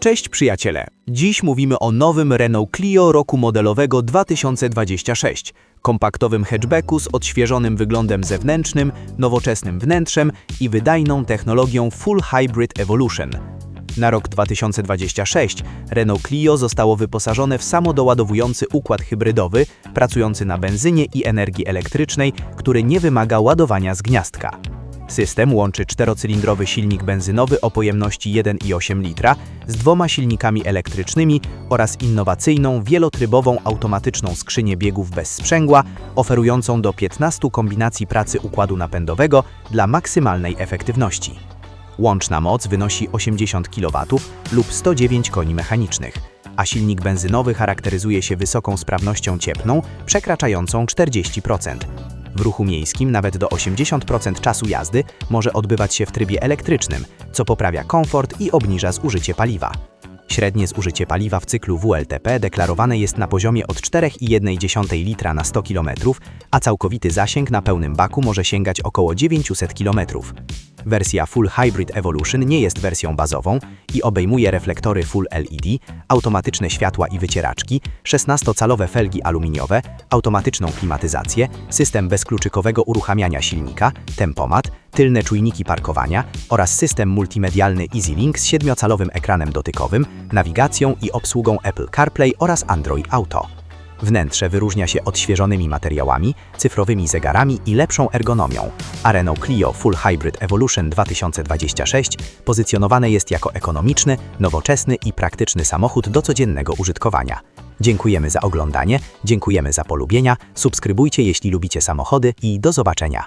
Cześć przyjaciele! Dziś mówimy o nowym Renault Clio roku modelowego 2026. Kompaktowym hatchbacku z odświeżonym wyglądem zewnętrznym, nowoczesnym wnętrzem i wydajną technologią Full Hybrid Evolution. Na rok 2026 Renault Clio zostało wyposażone w samodoładowujący układ hybrydowy pracujący na benzynie i energii elektrycznej, który nie wymaga ładowania z gniazdka. System łączy czterocylindrowy silnik benzynowy o pojemności 1,8 litra z dwoma silnikami elektrycznymi oraz innowacyjną wielotrybową automatyczną skrzynię biegów bez sprzęgła, oferującą do 15 kombinacji pracy układu napędowego dla maksymalnej efektywności. Łączna moc wynosi 80 kW lub 109 koni mechanicznych, a silnik benzynowy charakteryzuje się wysoką sprawnością cieplną przekraczającą 40%. W ruchu miejskim nawet do 80% czasu jazdy może odbywać się w trybie elektrycznym, co poprawia komfort i obniża zużycie paliwa. Średnie zużycie paliwa w cyklu WLTP deklarowane jest na poziomie od 4,1 litra na 100 km, a całkowity zasięg na pełnym baku może sięgać około 900 km. Wersja Full Hybrid Evolution nie jest wersją bazową i obejmuje reflektory Full LED, automatyczne światła i wycieraczki, 16-calowe felgi aluminiowe, automatyczną klimatyzację, system bezkluczykowego uruchamiania silnika, tempomat, tylne czujniki parkowania oraz system multimedialny EasyLink z 7-calowym ekranem dotykowym, nawigacją i obsługą Apple CarPlay oraz Android Auto. Wnętrze wyróżnia się odświeżonymi materiałami, cyfrowymi zegarami i lepszą ergonomią, a Renault Clio Full Hybrid Evolution 2026 pozycjonowane jest jako ekonomiczny, nowoczesny i praktyczny samochód do codziennego użytkowania. Dziękujemy za oglądanie, dziękujemy za polubienia, subskrybujcie jeśli lubicie samochody i do zobaczenia.